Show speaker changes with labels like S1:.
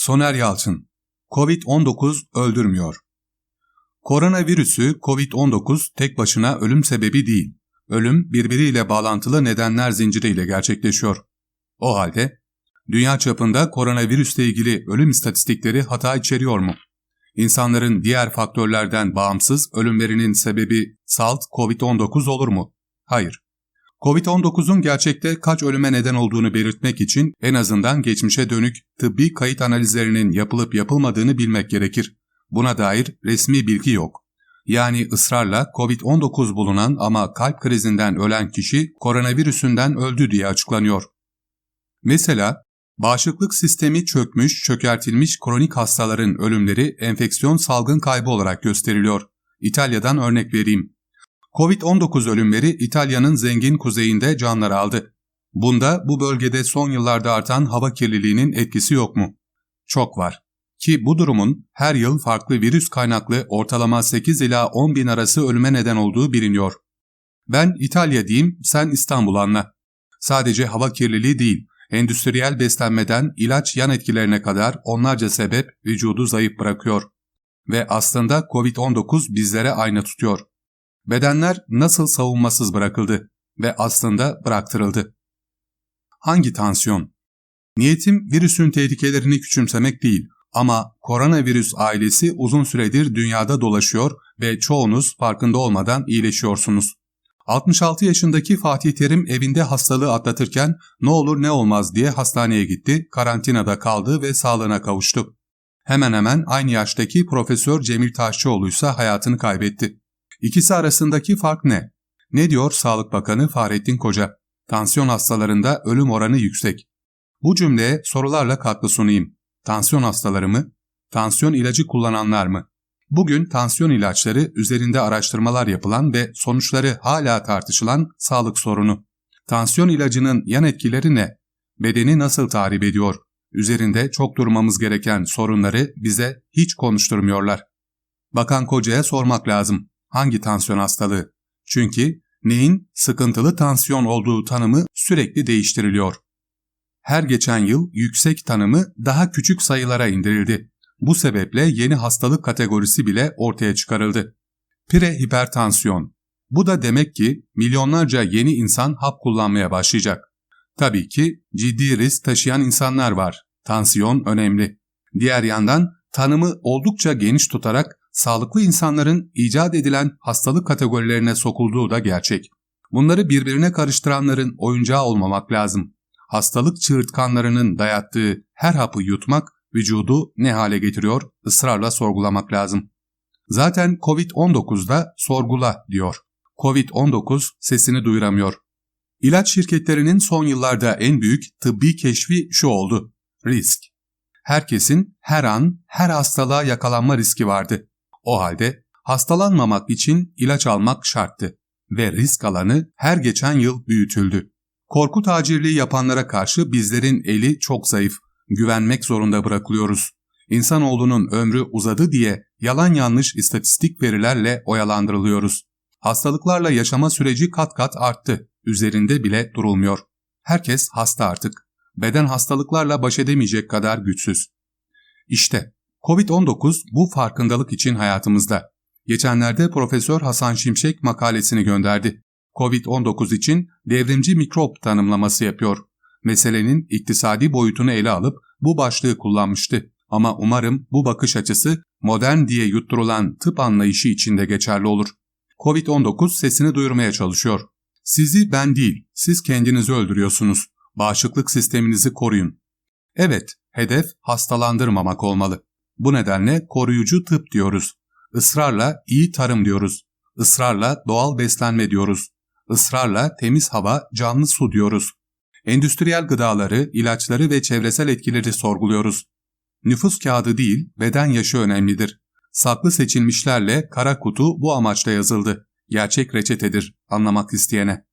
S1: Soner Yalçın Covid-19 öldürmüyor. Koronavirüsü Covid-19 tek başına ölüm sebebi değil. Ölüm birbiriyle bağlantılı nedenler zinciriyle gerçekleşiyor. O halde dünya çapında koronavirüsle ilgili ölüm istatistikleri hata içeriyor mu? İnsanların diğer faktörlerden bağımsız ölümlerinin sebebi salt Covid-19 olur mu? Hayır. Covid-19'un gerçekte kaç ölüme neden olduğunu belirtmek için en azından geçmişe dönük tıbbi kayıt analizlerinin yapılıp yapılmadığını bilmek gerekir. Buna dair resmi bilgi yok. Yani ısrarla Covid-19 bulunan ama kalp krizinden ölen kişi koronavirüsünden öldü diye açıklanıyor. Mesela bağışıklık sistemi çökmüş, çökertilmiş kronik hastaların ölümleri enfeksiyon salgın kaybı olarak gösteriliyor. İtalya'dan örnek vereyim. Covid-19 ölümleri İtalya'nın zengin kuzeyinde canlar aldı. Bunda bu bölgede son yıllarda artan hava kirliliğinin etkisi yok mu? Çok var. Ki bu durumun her yıl farklı virüs kaynaklı ortalama 8 ila 10 bin arası ölüme neden olduğu biliniyor. Ben İtalya diyeyim, sen İstanbul anla. Sadece hava kirliliği değil, endüstriyel beslenmeden ilaç yan etkilerine kadar onlarca sebep vücudu zayıf bırakıyor. Ve aslında Covid-19 bizlere ayna tutuyor. Bedenler nasıl savunmasız bırakıldı ve aslında bıraktırıldı. Hangi tansiyon? Niyetim virüsün tehlikelerini küçümsemek değil ama koronavirüs ailesi uzun süredir dünyada dolaşıyor ve çoğunuz farkında olmadan iyileşiyorsunuz. 66 yaşındaki Fatih Terim evinde hastalığı atlatırken ne olur ne olmaz diye hastaneye gitti, karantinada kaldı ve sağlığına kavuştu. Hemen hemen aynı yaştaki Profesör Cemil Taşçıoğlu ise hayatını kaybetti. İkisi arasındaki fark ne? Ne diyor Sağlık Bakanı Fahrettin Koca? Tansiyon hastalarında ölüm oranı yüksek. Bu cümleye sorularla katkı sunayım. Tansiyon hastaları mı? Tansiyon ilacı kullananlar mı? Bugün tansiyon ilaçları üzerinde araştırmalar yapılan ve sonuçları hala tartışılan sağlık sorunu. Tansiyon ilacının yan etkileri ne? Bedeni nasıl tahrip ediyor? Üzerinde çok durmamız gereken sorunları bize hiç konuşturmuyorlar. Bakan Koca'ya sormak lazım. Hangi tansiyon hastalığı? Çünkü neyin sıkıntılı tansiyon olduğu tanımı sürekli değiştiriliyor. Her geçen yıl yüksek tanımı daha küçük sayılara indirildi. Bu sebeple yeni hastalık kategorisi bile ortaya çıkarıldı. Prehipertansiyon. Bu da demek ki milyonlarca yeni insan hap kullanmaya başlayacak. Tabii ki ciddi risk taşıyan insanlar var. Tansiyon önemli. Diğer yandan tanımı oldukça geniş tutarak sağlıklı insanların icat edilen hastalık kategorilerine sokulduğu da gerçek. Bunları birbirine karıştıranların oyuncağı olmamak lazım. Hastalık çığırtkanlarının dayattığı her hapı yutmak vücudu ne hale getiriyor ısrarla sorgulamak lazım. Zaten Covid-19'da sorgula diyor. Covid-19 sesini duyuramıyor. İlaç şirketlerinin son yıllarda en büyük tıbbi keşfi şu oldu. Risk. Herkesin her an her hastalığa yakalanma riski vardı. O halde hastalanmamak için ilaç almak şarttı ve risk alanı her geçen yıl büyütüldü. Korku tacirliği yapanlara karşı bizlerin eli çok zayıf, güvenmek zorunda bırakılıyoruz. İnsanoğlunun ömrü uzadı diye yalan yanlış istatistik verilerle oyalandırılıyoruz. Hastalıklarla yaşama süreci kat kat arttı, üzerinde bile durulmuyor. Herkes hasta artık. Beden hastalıklarla baş edemeyecek kadar güçsüz. İşte Covid-19 bu farkındalık için hayatımızda. Geçenlerde Profesör Hasan Şimşek makalesini gönderdi. Covid-19 için devrimci mikrop tanımlaması yapıyor. Meselenin iktisadi boyutunu ele alıp bu başlığı kullanmıştı. Ama umarım bu bakış açısı modern diye yutturulan tıp anlayışı içinde geçerli olur. Covid-19 sesini duyurmaya çalışıyor. Sizi ben değil, siz kendinizi öldürüyorsunuz. Bağışıklık sisteminizi koruyun. Evet, hedef hastalandırmamak olmalı. Bu nedenle koruyucu tıp diyoruz. Israrla iyi tarım diyoruz. Israrla doğal beslenme diyoruz. Israrla temiz hava, canlı su diyoruz. Endüstriyel gıdaları, ilaçları ve çevresel etkileri sorguluyoruz. Nüfus kağıdı değil, beden yaşı önemlidir. Saklı seçilmişlerle kara kutu bu amaçla yazıldı. Gerçek reçetedir anlamak isteyene.